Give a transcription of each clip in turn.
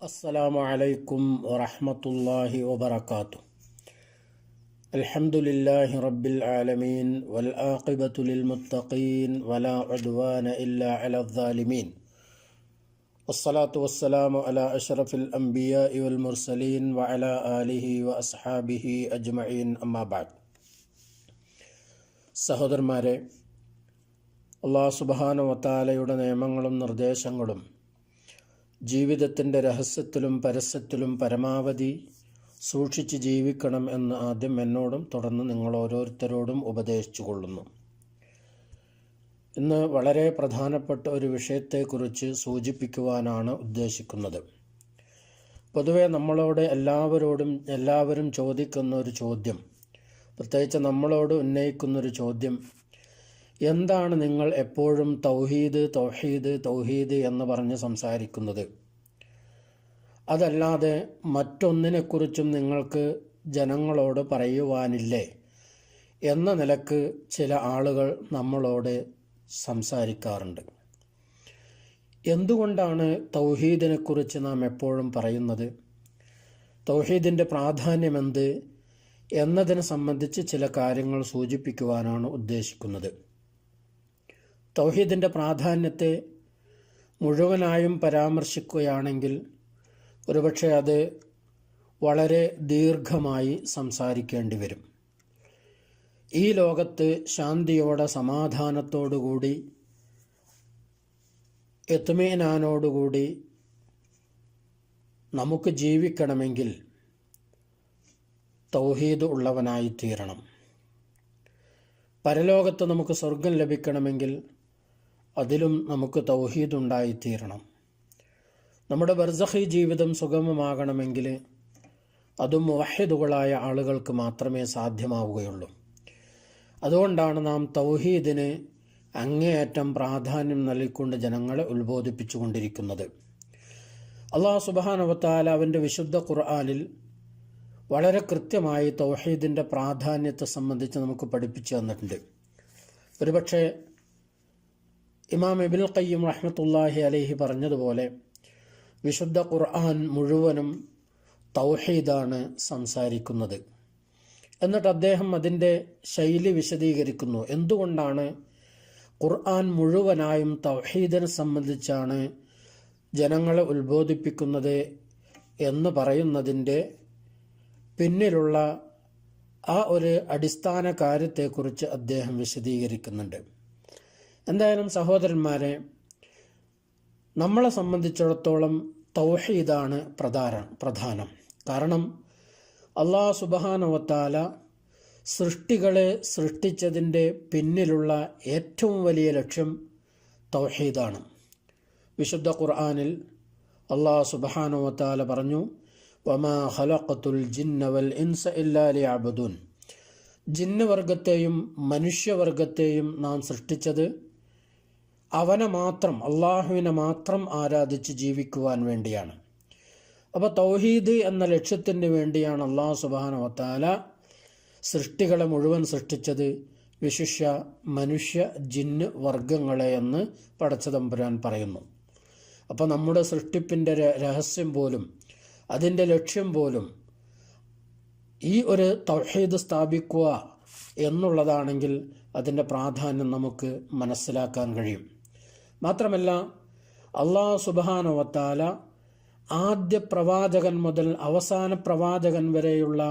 അസ്സലാമു അലൈക്കും വറഹമത്തല്ലാഹി വബർക്കാത്തു അൽഹംദുലില്ലാഹി റബ്ബിൽ ആലമീൻ വൽ ആഖിബത്തു ലിൽ വലാ ഉദ്വാന ഇല്ലാ അലൽ ളാലിമീൻ വസ്സലാത്തു വസ്സലാമു അലാ അഷ്റഫിൽ അംബിയാഇ വൽ മുർസലീൻ വഅലാ ആലിഹി വഅസ്ഹാബിഹി അജ്മഈൻ. അമ്മാ ബഅദ് സഹോദരന്മാരെ അള്ളാഹു സുബ്ഹാനഹു വ നിയമങ്ങളും നിർദ്ദേശങ്ങളും ജീവിതത്തിന്റെ രഹസ്യത്തിലും പരസ്യത്തിലും പരമാവധി സൂക്ഷിച്ച് ജീവിക്കണം എന്ന് ആദ്യം എന്നോടും തുടർന്ന് നിങ്ങൾ ഓരോരുത്തരോടും ഉപദേശിച്ചു കൊള്ളുന്നു. ഇന്ന് വളരെ പ്രധാനപ്പെട്ട ഒരു വിഷയത്തെക്കുറിച്ച് സൂചിപ്പിക്കുവാനാണ് ഉദ്ദേശിക്കുന്നത്. പൊതുവെ നമ്മളോട് എല്ലാവരോടും എല്ലാവരും ചോദിക്കുന്ന ഒരു ചോദ്യം പ്രത്യേകിച്ച് നമ്മളോട് ഉന്നയിക്കുന്നൊരു ചോദ്യം എന്താണ് നിങ്ങൾ എപ്പോഴും തൗഹീദ് തൗഹീദ് തൗഹീദ് എന്ന് പറഞ്ഞ് സംസാരിക്കുന്നത്? അതല്ലാതെ മറ്റൊന്നിനെക്കുറിച്ചും നിങ്ങൾക്ക് ജനങ്ങളോട് പറയുവാനില്ലേ എന്ന നിലയ്ക്ക് ചില ആളുകൾ നമ്മളോട് സംസാരിക്കാറുണ്ട്. എന്തുകൊണ്ടാണ് തൗഹീദിനെക്കുറിച്ച് നാം എപ്പോഴും പറയുന്നത്? തൗഹീദിന്റെ പ്രാധാന്യമെന്ത്? എന്നതിനെ സംബന്ധിച്ച് ചില കാര്യങ്ങൾ സൂചിപ്പിക്കുവാനാണ് ഉദ്ദേശിക്കുന്നത്. തൗഹീദിന്റെ പ്രാധാന്യത്തെ മുഴുവനായും പരാമർശിക്കുകയാണെങ്കിൽ ഒരുപക്ഷെ അത് വളരെ ദീർഘമായി സംസാരിക്കേണ്ടി വരും. ഈ ലോകത്ത് ശാന്തിയോടെ സമാധാനത്തോടുകൂടി എത്തുമേനാനോടുകൂടി നമുക്ക് ജീവിക്കണമെങ്കിൽ തൗഹീദ് ഉള്ളവനായി തീരണം പരലോകത്ത് നമുക്ക് സ്വർഗം ലഭിക്കണമെങ്കിൽ അതിലും നമുക്ക് തൗഹീദ് ഉണ്ടായിത്തീരണം നമ്മുടെ ബർസഹി ജീവിതം സുഗമമാകണമെങ്കിൽ അതും വഹിദുകളായ ആളുകൾക്ക് മാത്രമേ സാധ്യമാവുകയുള്ളൂ. അതുകൊണ്ടാണ് നാം തൗഹീദിന് അങ്ങേയറ്റം പ്രാധാന്യം നൽകിക്കൊണ്ട് ജനങ്ങളെ ഉത്ബോധിപ്പിച്ചുകൊണ്ടിരിക്കുന്നത്. അള്ളാഹു സുബാനവത്താൽ അവന്റെ വിശുദ്ധ ഖുർആാനിൽ വളരെ കൃത്യമായി തൗഹീദിന്റെ പ്രാധാന്യത്തെ സംബന്ധിച്ച് നമുക്ക് പഠിപ്പിച്ചു തന്നിട്ടുണ്ട്. ഒരുപക്ഷെ ഇമാം ഇബിൻ കയ്യം റഹ്മത്തുല്ലാഹി അലഹി പറഞ്ഞതുപോലെ വിശുദ്ധ ഖുർആൻ മുഴുവനും തൗഹീദാണ് സംസാരിക്കുന്നത്. എന്നിട്ട് അദ്ദേഹം അതിന്റെ ശൈലി വിശദീകരിക്കുന്നു. എന്തുകൊണ്ടാണ് ഖുർആൻ മുഴുവനായും തൗഹീദിനെ സംബന്ധിച്ചാണ് ജനങ്ങളെ ഉത്ബോധിപ്പിക്കുന്നത് എന്ന് പറയുന്നതിന്റെ പിന്നിലുള്ള ആ ഒരു അടിസ്ഥാന കാര്യത്തെക്കുറിച്ച് അദ്ദേഹം വിശദീകരിക്കുന്നുണ്ട്. എന്തായാലും സഹോദരന്മാരെ നമ്മളെ സംബന്ധിച്ചിടത്തോളം തൗഹീദാണ് പ്രധാന പ്രധാനം. കാരണം അള്ളാഹ് സുബാനവത്താല സൃഷ്ടികളെ സൃഷ്ടിച്ചതിന്റെ പിന്നിലുള്ള ഏറ്റവും വലിയ ലക്ഷ്യം തൗഹീദാണ്. വിശുദ്ധ ഖുർആാനിൽ അള്ളാഹ് സുബഹാനവത്താല പറഞ്ഞു വമാ ഖലഖത്തുൽ ജിന്ന വൽ ഇൻസ ഇല്ലാലി അബദുൻ ജിന്നവർഗത്തെയും മനുഷ്യവർഗത്തെയും നാം സൃഷ്ടിച്ചത് അവനെ മാത്രം അള്ളാഹുവിനെ മാത്രം ആരാധിച്ച് ജീവിക്കുവാൻ വേണ്ടിയാണ്. അപ്പോൾ തൗഹീദ് എന്ന ലക്ഷ്യത്തിന് വേണ്ടിയാണ് അള്ളാഹു സുബാന വത്താല സൃഷ്ടികളെ മുഴുവൻ സൃഷ്ടിച്ചത്. വിശിഷ്യ മനുഷ്യ ജിന്ന് വർഗങ്ങളെ എന്ന് പടച്ചതമ്പുരാൻ പറയുന്നു. അപ്പോൾ നമ്മുടെ സൃഷ്ടിപ്പിന്റെ രഹസ്യം പോലും അതിന്റെ ലക്ഷ്യം പോലും ഈ ഒരു തൗഹീദ് സ്ഥാപിക്കുക എന്നുള്ളതാണെങ്കിൽ അതിന്റെ പ്രാധാന്യം നമുക്ക് മനസ്സിലാക്കാൻ കഴിയും. മാത്രമല്ല അള്ളാഹു സുബാനുവത്താല ആദ്യ പ്രവാചകൻ മുതൽ അവസാന പ്രവാചകൻ വരെയുള്ള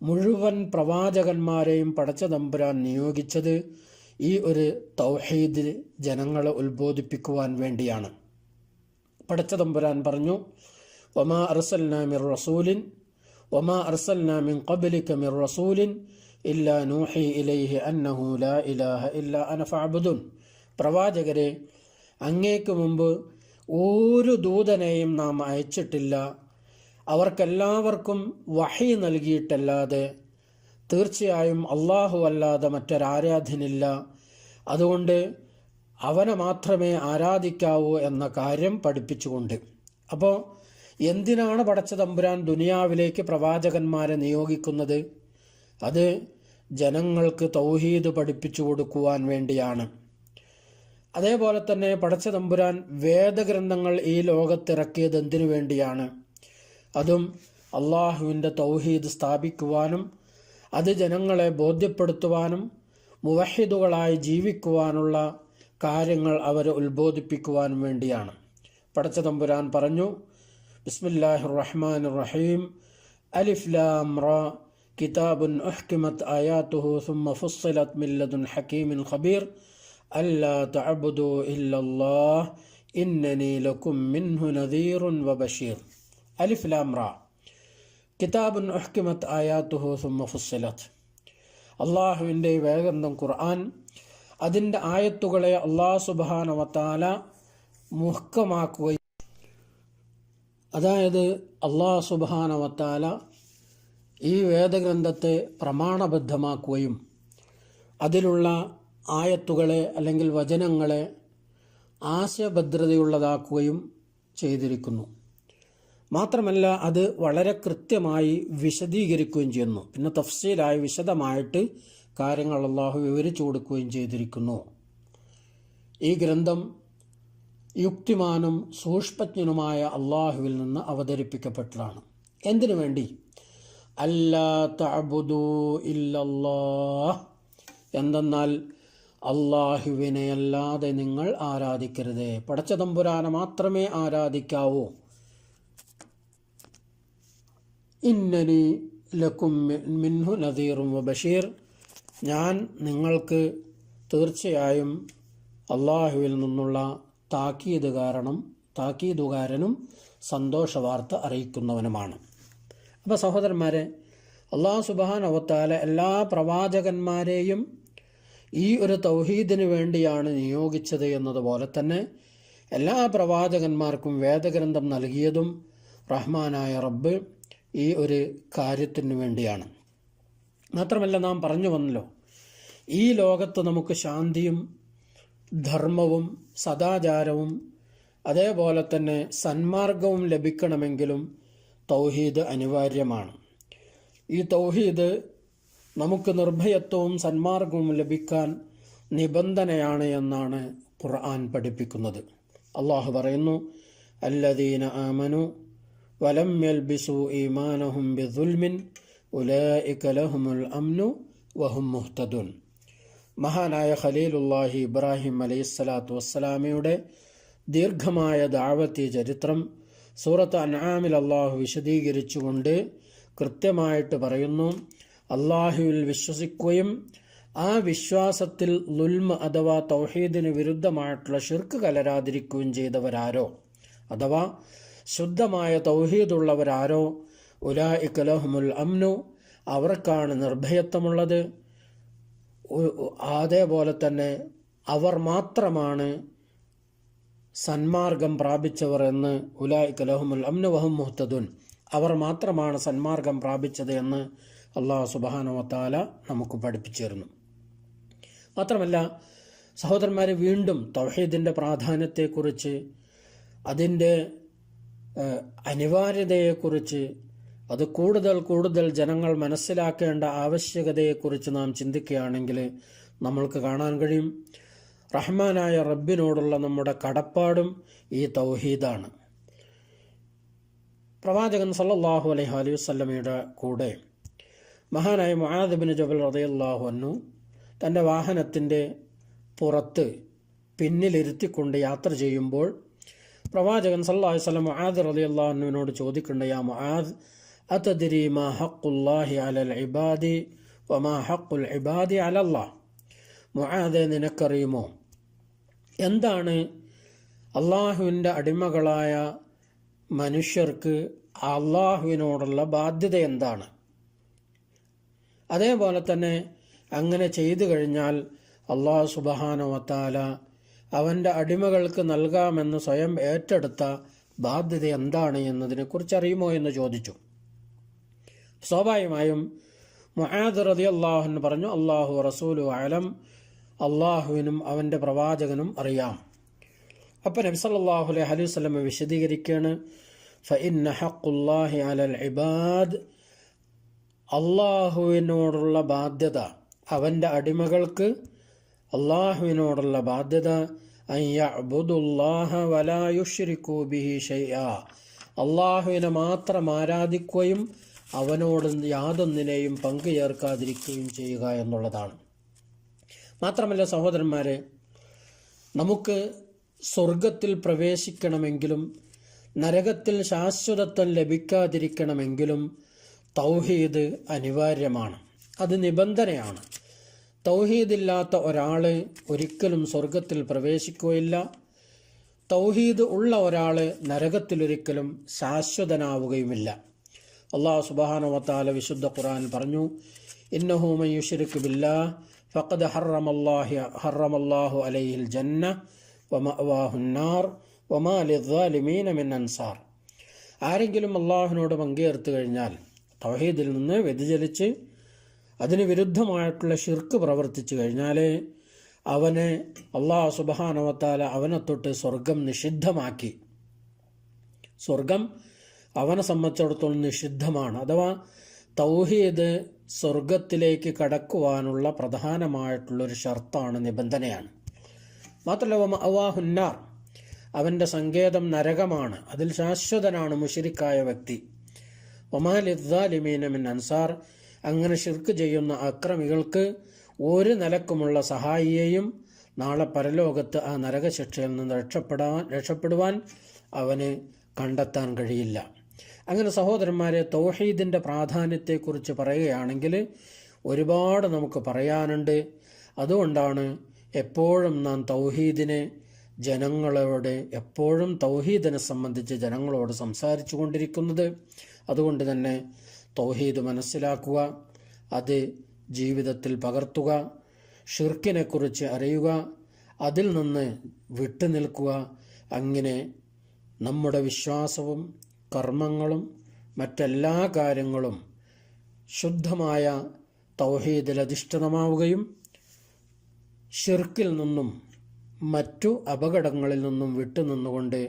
മുഴുവൻ പ്രവാചകന്മാരെയും പടച്ച തമ്പുരാൻ നിയോഗിച്ചത് ഈ ഒരു തൗഹീദ് ജനങ്ങളെ ഉത്ബോധിപ്പിക്കുവാൻ വേണ്ടിയാണ്. പടച്ച തമ്പുരാൻ പറഞ്ഞു ഒമാ അർസൽന മിർ റസൂലിൻ ഒമാ അർസൽന മിൻ ഖബ്ലിക മിർ റസൂലിൻ ഇല്ലാ നൂഹി ഇലൈഹി അന്നഹു ലാ ഇലാഹ ഇല്ല അന ഫഅബ്ദുൻ. പ്രവാചകരെ അങ്ങേക്ക് മുമ്പ് ഒരു ദൂതനെയും നാം അയച്ചിട്ടില്ല. അവർക്കെല്ലാവർക്കും വഹി നൽകിയിട്ടല്ലാതെ തീർച്ചയായും അള്ളാഹു അല്ലാതെ മറ്റൊരാരാധ്യനില്ല. അതുകൊണ്ട് അവനെ മാത്രമേ ആരാധിക്കാവൂ എന്ന കാര്യം പഠിപ്പിച്ചുകൊണ്ട്. അപ്പോൾ എന്തിനാണ് പടച്ച തമ്പുരാൻ ദുനിയാവിലേക്ക് പ്രവാചകന്മാരെ നിയോഗിക്കുന്നത്? അത് ജനങ്ങൾക്ക് തൗഹീദ് പഠിപ്പിച്ചു കൊടുക്കുവാൻ വേണ്ടിയാണ്. അതേപോലെ തന്നെ പടച്ച തമ്പുരാൻ വേദഗ്രന്ഥങ്ങൾ ഈ ലോകത്തിറക്കിയത് എന്തിനു വേണ്ടിയാണ്? അതും അള്ളാഹുവിന്റെ തൗഹീദ് സ്ഥാപിക്കുവാനും അത് ജനങ്ങളെ ബോധ്യപ്പെടുത്തുവാനും മുവഹിദുകളായി ജീവിക്കുവാനുള്ള കാര്യങ്ങൾ അവരെ ഉത്ബോധിപ്പിക്കുവാനും വേണ്ടിയാണ്. പടച്ച തമ്പുരാൻ പറഞ്ഞു ബിസ്മില്ലാഹിർ റഹ്മാൻ റഹീം അലിഫ് ലാം റ. കിതാബുൻ അഹ്കിമത് അയാത്തുഹു സുമ്മ ഫുസ്സലത് മില്ലദുൻ ഹക്കീമിൻ ഖബീർ. അല്ലാ തഅബുദു ഇല്ലല്ലാഹ് ഇന്നനി ലകും മിൻഹു നദീറുൻ വബഷീർ അലിഫ് ലാം റ കിതാബുൻ അഹ്കിമത് ആയാത്തുഹു സുമ്മ ഫുസ്സിലത് അള്ളാഹുവിന്റെ വേഗന്തം ഖുർആൻ. അതിന്റെ ആയത്തുകളെ അള്ളാഹു സുബാനവത്താല മുഹ്കമാക്കുകയും അതായത് അള്ളാഹു സുബാനവത്താല ഈ വേദഗ്രന്ഥത്തെ പ്രമാണബദ്ധമാക്കുകയും അതിലുള്ള ആയത്തുകളെ അല്ലെങ്കിൽ വചനങ്ങളെ ആശയഭദ്രതയുള്ളതാക്കുകയും ചെയ്തിരിക്കുന്നു. മാത്രമല്ല അത് വളരെ കൃത്യമായി വിശദീകരിക്കുകയും ചെയ്യുന്നു. പിന്നെ തഫ്സീലായി വിശദമായിട്ട് കാര്യങ്ങൾ അള്ളാഹു വിവരിച്ചു കൊടുക്കുകയും ചെയ്തിരിക്കുന്നു. ഈ ഗ്രന്ഥം യുക്തിമാനും സൂക്ഷ്മജ്ഞനുമായ അള്ളാഹുവിൽ നിന്ന് അവതരിപ്പിക്കപ്പെട്ടതാണ്. എന്തിനു വേണ്ടി? അല്ലാ തഅബുദു ഇല്ലല്ലാഹ്. എന്തെന്നാൽ അള്ളാഹുവിനെ അല്ലാതെ നിങ്ങൾ ആരാധിക്കരുത്. പടച്ച തമ്പുരാനെ മാത്രമേ ആരാധിക്കാവൂ. ഇന്നനി ലക്കും മിൻഹു നദീറും ബഷീർ. ഞാൻ നിങ്ങൾക്ക് തീർച്ചയായും അള്ളാഹുവിൽ നിന്നുള്ള താക്കീത് കാരണം താക്കീതുകാരനും സന്തോഷവാർത്ത അറിയിക്കുന്നവനുമാണ്. അപ്പോൾ സഹോദരന്മാരെ അള്ളാഹു സുബാൻ അവത്താല എല്ലാ പ്രവാചകന്മാരെയും ഈ ഒരു തൗഹീദിന് വേണ്ടിയാണ് നിയോഗിച്ചത് എന്നതുപോലെ തന്നെ എല്ലാ പ്രവാചകന്മാർക്കും വേദഗ്രന്ഥം നൽകിയതും റഹ്മാനായ റബ്ബ് ഈ ഒരു കാര്യത്തിന് വേണ്ടിയാണ്. മാത്രമല്ല നാം പറഞ്ഞു വന്നല്ലോ ഈ ലോകത്ത് നമുക്ക് ശാന്തിയും ധർമ്മവും സദാചാരവും അതേപോലെ തന്നെ സന്മാർഗവും ലഭിക്കണമെങ്കിലും തൗഹീദ് അനിവാര്യമാണ്. ഈ തൗഹീദ് നമുക്ക് നിർഭയത്വവും സന്മാർഗവും ലഭിക്കാൻ നിബന്ധനയാണ് എന്നാണ് ഖുർആൻ പഠിപ്പിക്കുന്നത്. അള്ളാഹു പറയുന്നു അല്ലദീന ആമനു വലം യൽബിസു ഈമാനഹും ബിദുൽമിൻ ഉലൈക ലഹുമുൽ അംനു വഹും മുഹ്തദുൻ. മഹാനായ ഖലീലുല്ലാഹി ഇബ്രാഹിം അലൈഹിസ്സലാത്തു വസ്സലാമയുടെ ദീർഘമായ ദാവത്തി ചരിത്രം സൂറത്ത് അൻആമിൽ അള്ളാഹു വിശദീകരിച്ചുകൊണ്ട് കൃത്യമായിട്ട് പറയുന്നു അള്ളാഹുവിൽ വിശ്വസിക്കുകയും ആ വിശ്വാസത്തിൽ ലുൽമ അഥവാ തൗഹീദിന് വിരുദ്ധമായിട്ടുള്ള ഷിർക്ക് കലരാതിരിക്കുകയും ചെയ്തവരാരോ? അഥവാ ശുദ്ധമായ തൗഹീദുള്ളവരാരോ? ഉലാ ഇക്കലഹുമുൽ അംനു അവർക്കാണ് നിർഭയത്വമുള്ളത്. അതേപോലെ തന്നെ അവർ മാത്രമാണ് സന്മാർഗം പ്രാപിച്ചവർ എന്ന് ഉലായിക്കലഹുമുൽ കലഹുമുൽ അമ്നുവഹും മുഹത്തദുൻ അവർ മാത്രമാണ് സന്മാർഗം പ്രാപിച്ചത് എന്ന് അള്ളാഹു സുബാനുവത്താല നമുക്ക് പഠിപ്പിച്ചു തരുന്നു മാത്രമല്ല സഹോദരന്മാരെ വീണ്ടും തൗഹീദിന്റെ പ്രാധാന്യത്തെക്കുറിച്ച് അതിന്റെ അനിവാര്യതയെക്കുറിച്ച് അത് കൂടുതൽ കൂടുതൽ ജനങ്ങൾ മനസ്സിലാക്കേണ്ട ആവശ്യകതയെക്കുറിച്ച് നാം ചിന്തിക്കുകയാണെങ്കിൽ നമ്മൾക്ക് കാണാൻ കഴിയും. റഹ്മാനായ റബ്ബിനോടുള്ള നമ്മുടെ കടപ്പാടും ഈ തൗഹീദാണ്. പ്രവാചകൻ സല്ലാഹു അലൈഹി അലൈഹി വല്ലമയുടെ കൂടെ മഹാനായ മുആദബിന് ജബൽ റതയല്ലാഹു അന്നു തന്റെ വാഹനത്തിന്റെ പുറത്ത് പിന്നിലിരുത്തിക്കൊണ്ട് യാത്ര ചെയ്യുമ്പോൾ പ്രവാചകൻ സല്ലാഹു വസല്ലം മുആദ് റളിയല്ലാഹു ചോദിക്കേണ്ട യാ മുഹാദ് അതദിരി മാ ഹക്കുല്ലാഹി അലൽ ഇബാദി വമാ ഹക്കുൽ ഇബാദി അലല്ലാഹ്? മുആദെ നിനക്കറിയുമോ? എന്താണ് അള്ളാഹുവിന്റെ അടിമകളായ മനുഷ്യർക്ക് അള്ളാഹുവിനോടുള്ള ബാധ്യത എന്താണ്? അതേപോലെ തന്നെ അങ്ങനെ ചെയ്തു കഴിഞ്ഞാൽ അള്ളാഹു സുബഹാനവത്താല അവന്റെ അടിമകൾക്ക് നൽകാമെന്ന് സ്വയം ഏറ്റെടുത്ത ബാധ്യത എന്താണ് എന്നതിനെക്കുറിച്ച് അറിയുമോ എന്ന് ചോദിച്ചു. സ്വാഭാവികമായും മുഹാദ് റതി അള്ളാഹുന് പറഞ്ഞു അള്ളാഹു റസൂലു അലം അള്ളാഹുവിനും അവന്റെ പ്രവാചകനും അറിയാം. അപ്പം നബി സല്ലല്ലാഹു അലൈഹി അലൈഹി വസല്ലം വിശദീകരിക്കുകയാണ് ഫഇന്ന ഹഖുല്ലാഹി അലൽ ഇബാദ് അള്ളാഹുവിനോടുള്ള ബാധ്യത അവന്റെ അടിമകൾക്ക് അള്ളാഹുവിനോടുള്ള ബാധ്യത അള്ളാഹുവിനെ മാത്രം ആരാധിക്കുകയും അവനോട് യാതൊന്നിനെയും പങ്കു ചേർക്കാതിരിക്കുകയും ചെയ്യുക എന്നുള്ളതാണ്. മാത്രമല്ല സഹോദരന്മാരെ നമുക്ക് സ്വർഗത്തിൽ പ്രവേശിക്കണമെങ്കിലും നരകത്തിൽ ശാശ്വതത്വം ലഭിക്കാതിരിക്കണമെങ്കിലും തൗഹീദ് അനിവാര്യമാണ്. അത് നിബന്ധനയാണ്. തൗഹീദില്ലാത്ത ഒരാൾ ഒരിക്കലും സ്വർഗത്തിൽ പ്രവേശിക്കുകയില്ല. തൗഹീദ് ഉള്ള ഒരാൾ നരകത്തിലൊരിക്കലും ശാശ്വതനാവുകയുമില്ല. അള്ളാഹു സുബാനുവത്താല വിശുദ്ധ ഖുറാൻ പറഞ്ഞു ഇന്നഹൂമൻ യുഷിരിക്ക് ബില്ലാ ഫഖദ് ഹറമല്ലാഹി ഹറമല്ലാഹു അലൈഹിൽ ജന്ന വമഅവാഹുന്നാർ വമാ അൻസാർ. ആരെങ്കിലും അള്ളാഹുവിനോട് പങ്കേർത്ത് കഴിഞ്ഞാൽ തൗഹീദിൽ നിന്ന് വ്യതിചലിച്ച് അതിന് വിരുദ്ധമായിട്ടുള്ള ഷിർക്ക് പ്രവർത്തിച്ചു കഴിഞ്ഞാൽ അവനെ അള്ളാഹു സുബാനവത്താല അവനെ തൊട്ട് സ്വർഗം നിഷിദ്ധമാക്കി. സ്വർഗം അവനെ സംബന്ധിച്ചിടത്തോളം നിഷിദ്ധമാണ്. അഥവാ തൗഹീദ് സ്വർഗത്തിലേക്ക് കടക്കുവാനുള്ള പ്രധാനമായിട്ടുള്ളൊരു ഷർത്താണ് നിബന്ധനയാണ്. മാത്രമല്ല അവാഹുന്നാർ അവന്റെ സങ്കേതം നരകമാണ്. അതിൽ ശാശ്വതനാണ് മുഷിരിക്കായ വ്യക്തി. ഒമാലിദ്ദാലിമീനമിൻ അൻസാർ. അങ്ങനെ ഷിർക്ക് ചെയ്യുന്ന അക്രമികൾക്ക് ഒരു നിലക്കുമുള്ള സഹായിയെയും നാളെ പരലോകത്ത് ആ നരകശിക്ഷയിൽ നിന്ന് രക്ഷപ്പെടാൻ രക്ഷപ്പെടുവാൻ അവന് കണ്ടെത്താൻ കഴിയില്ല. അങ്ങനെ സഹോദരന്മാരെ തൗഹീദിന്റെ പ്രാധാന്യത്തെക്കുറിച്ച് പറയുകയാണെങ്കിൽ ഒരുപാട് നമുക്ക് പറയാനുണ്ട്. അതുകൊണ്ടാണ് എപ്പോഴും നാം തൗഹീദിനെ ജനങ്ങളോട് എപ്പോഴും തൗഹീദിനെ സംബന്ധിച്ച് ജനങ്ങളോട് സംസാരിച്ചു കൊണ്ടിരിക്കുന്നത് അതുകൊണ്ട് തന്നെ തൗഹീദ് മനസ്സിലാക്കുക അത് ജീവിതത്തിൽ പകർത്തുക ഷിർക്കിനെക്കുറിച്ച് അറിയുക അതിൽ നിന്ന് വിട്ടുനിൽക്കുക അങ്ങനെ നമ്മുടെ വിശ്വാസവും കർമ്മങ്ങളും മറ്റെല്ലാ കാര്യങ്ങളും ശുദ്ധമായ തൗഹീദിൽ അധിഷ്ഠിതമാവുകയും ഷിർക്കിൽ നിന്നും മറ്റു അപകടങ്ങളിൽ നിന്നും വിട്ടുനിന്നുകൊണ്ട്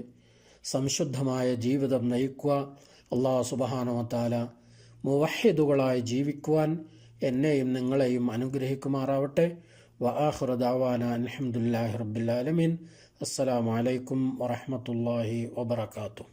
സംശുദ്ധമായ ജീവിതം നയിക്കുക. അള്ളാഹു സുബഹാനവത്താല മുവഹിദുകളായി ജീവിക്കുവാൻ എന്നെയും നിങ്ങളെയും അനുഗ്രഹിക്കുമാറാവട്ടെ. വആഖിറ ദഅവാന അൽഹംദുലില്ലാഹി റബ്ബിൽ ആലമീൻ. അസ്സലാമു അലൈക്കും വറഹ്മത്തുള്ളാഹി വബറകാതുഹു.